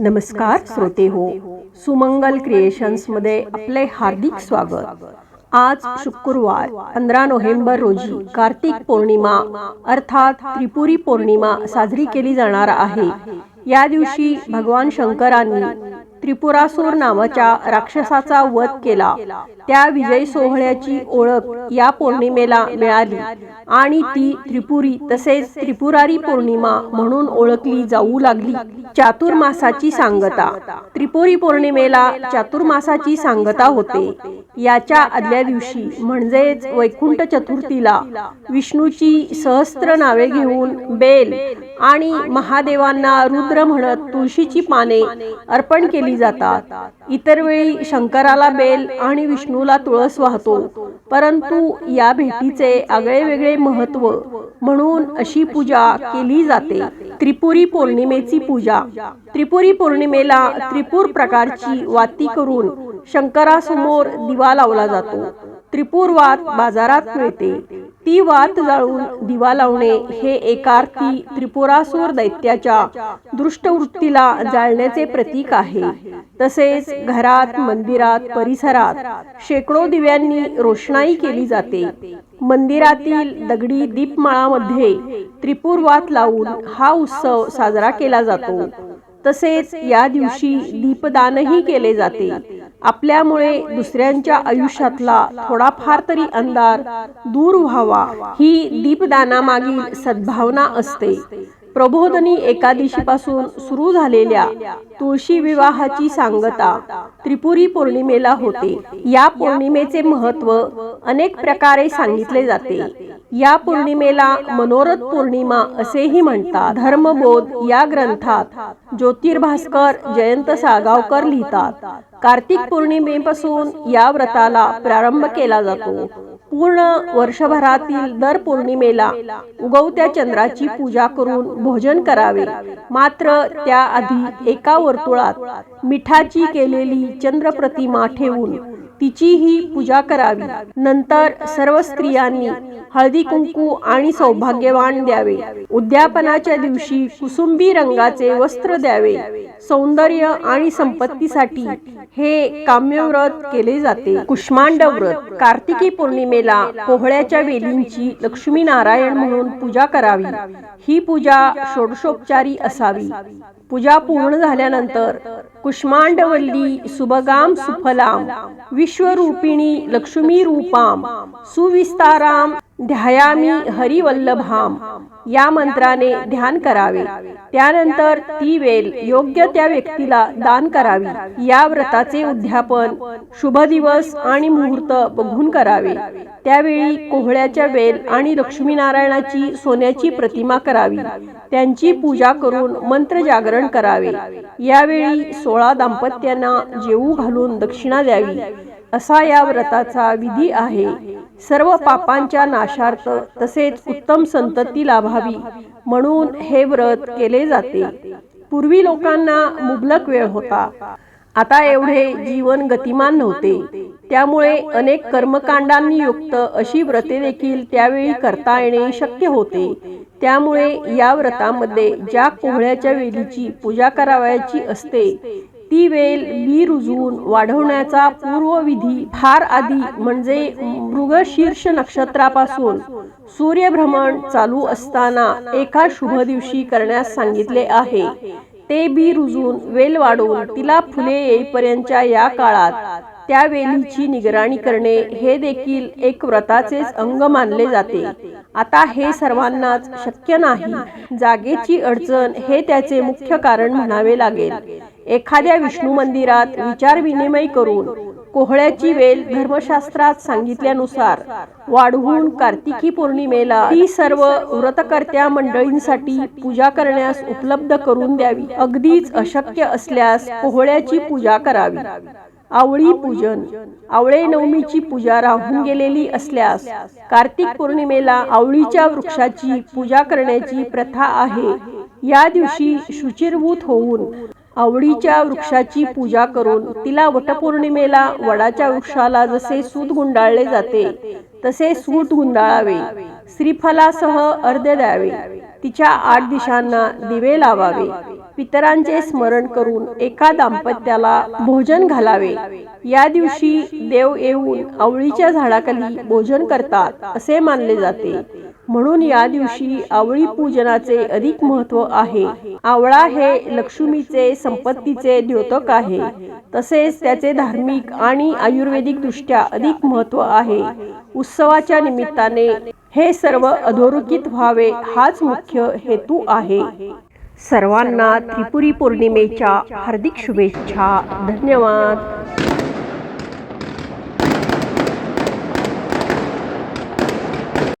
नमस्कार श्रोते हो सुमंगल क्रिएशन्समध्ये आपले हार्दिक स्वागत. आज शुक्रवार पंधरा नोव्हेंबर रोजी कार्तिक पौर्णिमा अर्थात त्रिपुरी पौर्णिमा साजरी केली जाणार आहे. या दिवशी भगवान शंकरांनी त्रिपुरासूर नावाच्या राक्षसाचा वध केला. त्या विजय सोहळ्याची ओळख या पौर्णिमेला मिळाली. आणि ती त्रिपुरी तसेच त्रिपुरारी पौर्णिमा म्हणून ओळखली जाऊ लागली. चातुर्मासाची सांगता. त्रिपुरी पौर्णिमेला चातुर्मासाची सांगता होते. याच्या आदल्या दिवशी म्हणजेच वैकुंठ चतुर्थीला विष्णूची सहस्त्र नावे घेऊन बेल आणि महादेवांना रुद्र म्हणत तुळशीची पाने अर्पण केली जातात. इतर वेळी शंकराला बेल आणि विष्णू विष्णूला तुळस वाहतो. परंतु या भेटीचे आगळे वेगळे महत्त्व म्हणून अशी पूजा केली जाते. त्रिपुरी पौर्णिमेची पूजा. त्रिपुरी पौर्णिमेला त्रिपूर प्रकारची वाती करून शंकरासमोर दिवा लावला जातो. त्रिपूर वात बाजारात मिळते. ती वात जाळून दिवा लावणे हे एकार्थी त्रिपुरासूर दैत्याच्या दृष्टवृत्तीला जाळण्याचे प्रतीक आहे. तसेच घरात मंदिरात परिसरात शेकडो दिव्यांनी रोषणाई केली जाते. मंदिरातील दगडी दीपमाळामध्ये त्रिपूर वात लावून हा उत्सव साजरा केला जातो. तसेच या दिवशी दीपदानही केले जाते. आपल्यामुळे दुसऱ्यांच्या आयुष्यातला थोडाफार तरी अंधार दूर व्हावा ही दीपदानामागील सद्भावना असते. प्रबोधनी एकादशीपासून सुरू झालेल्या तुळशी विवाहाची सांगता त्रिपुरी पौर्णिमेला होते. या पौर्णिमेचे महत्त्व अनेक प्रकारे सांगितले जाते. या पौर्णिमेला मनोरथ पौर्णिमा असेही म्हणतात. धर्मबोध या ग्रंथात ज्योतिर्भास्कर जयंत सागावकर लिहितात. कार्तिक पौर्णिमेपासून या व्रताला प्रारंभ केला जातो. पूर्ण वर्षभरातील दर पौर्णिमेला उगवत्या चंद्राची पूजा करून भोजन करावे. मात्र त्याआधी एका वर्तुळात मिठाची केलेली चंद्र प्रतिमा ठेवून तिचीही पूजा करावी. नंतर सर्व स्त्रियांनी हळदी कुंकू आणि सौभाग्यवान द्यावे. उद्यापनाच्या दिवशी कुसुंबी रंगाचे वस्त्र द्यावे. सौंदर्य आणि संपत्तीसाठी हे काम्यव्रत केले जाते. कुष्मांड व्रत कार्तिकी पौर्णिमेला पोहळ्याच्या वेलींची लक्ष्मी नारायण म्हणून पूजा करावी. ही पूजा षोडशोपचारी असावी. पूजा पूर्ण झाल्यानंतर कुष्मांडवल्ली सुभगाम सुफलाम विश्वरूपिणी लक्ष्मी रूपाम सुविस्ताराम ध्यायामी हरिवल्लभाम. या मंत्राने ध्यान करावे. त्यानंतर ती वेल योग्य त्या व्यक्तीला दान करावी. या व्रताचे उद्यापन शुभ दिवस आणि मुहूर्त बघून करावे. त्यावेळी कोहळ्याच्या वेल आणि लक्ष्मीनारायणाची सोन्याची प्रतिमा करावी. त्यांची पूजा करून मंत्र जागरण करावे. यावेळी सोळा दाम्पत्यांना जेऊ घालून दक्षिणा द्यावी. असा या व्रताचा विधी आहे. सर्व पापांच्या नाशार्थ तसेच उत्तम संतती लाभावी म्हणून हे व्रत केले जाते. पूर्वी लोकांना मुबलक वेळ होता. आता एवढे जीवन गतिमान नव्हते. त्यामुळे अनेक कर्मकांडांनी युक्त अशी व्रते देखील त्यावेळी करता येणे शक्य होते. त्यामुळे या व्रतामध्ये ज्या कोहळ्याच्या वेलीची पूजा करावयाची असते ती वेल बी रुजवून वाढवण्याचा पूर्वविधी फार आधी म्हणजे मृगशीर्ष नक्षत्रापासून सूर्यभ्रमण चालू असताना एका शुभ दिवशी करण्यास सांगितले आहे. ते बी रुजून वेल वाढवून तिला फुले येईपर्यंतच्या या काळात त्या वेलीची निगराणी करणे हे देखील एक व्रताचेच अंग मानले जाते. आता हे सर्वांनाच शक्य नाही. जागेची अडचण हे त्याचे मुख्य कारण म्हणावे लागेल. एखाद्या विष्णू मंदिरात विचार विनिमय करून कोहळ्याची वेल धर्मशास्त्रात सांगितल्यानुसार वाढवून कार्तिकी पौर्णिमेला ती सर्व व्रतकर्त्या मंडळींसाठी पूजा करण्यास उपलब्ध करून द्यावी. अगदीच अशक्य असल्यास कोहळ्याची पूजा करावी. आवळी पूजन. आवळे नवमीची पूजा राहून गेलेली असल्यास कार्तिक पौर्णिमेला आवळीच्या वृक्षाची पूजा करण्याची प्रथा आहे. या दिवशी शुचिरभूत होऊन आवळीच्या वृक्षाची पूजा करून तिला वटपौर्णिमेला वडाच्या वृक्षाला जसे सूत गुंडाळले जाते तसे सूत गुंडाळावे. श्रीफलासह अर्ध्य द्यावे. तिच्या आठ दिशांना दिवे लावावे. पितरांचे स्मरण करून एका दाम्पत्याला भोजन घालावे. या दिवशी देव येऊन आवळीच्या झाडाखाली भोजन करतात असे मानले जाते. म्हणून या दिवशी आवळी पूजनाचे अधिक महत्त्व आहे. आवळा हे लक्ष्मीचे संपत्तीचे द्योतक आहे. तसेच त्याचे धार्मिक आणि आयुर्वेदिक दृष्ट्या अधिक महत्त्व आहे. उत्सवाच्या निमित्ताने हे सर्व अधोरेखित व्हावे हाच मुख्य हेतू आहे. सर्वांना त्रिपुरी पौर्णिमेच्या हार्दिक शुभेच्छा. धन्यवाद.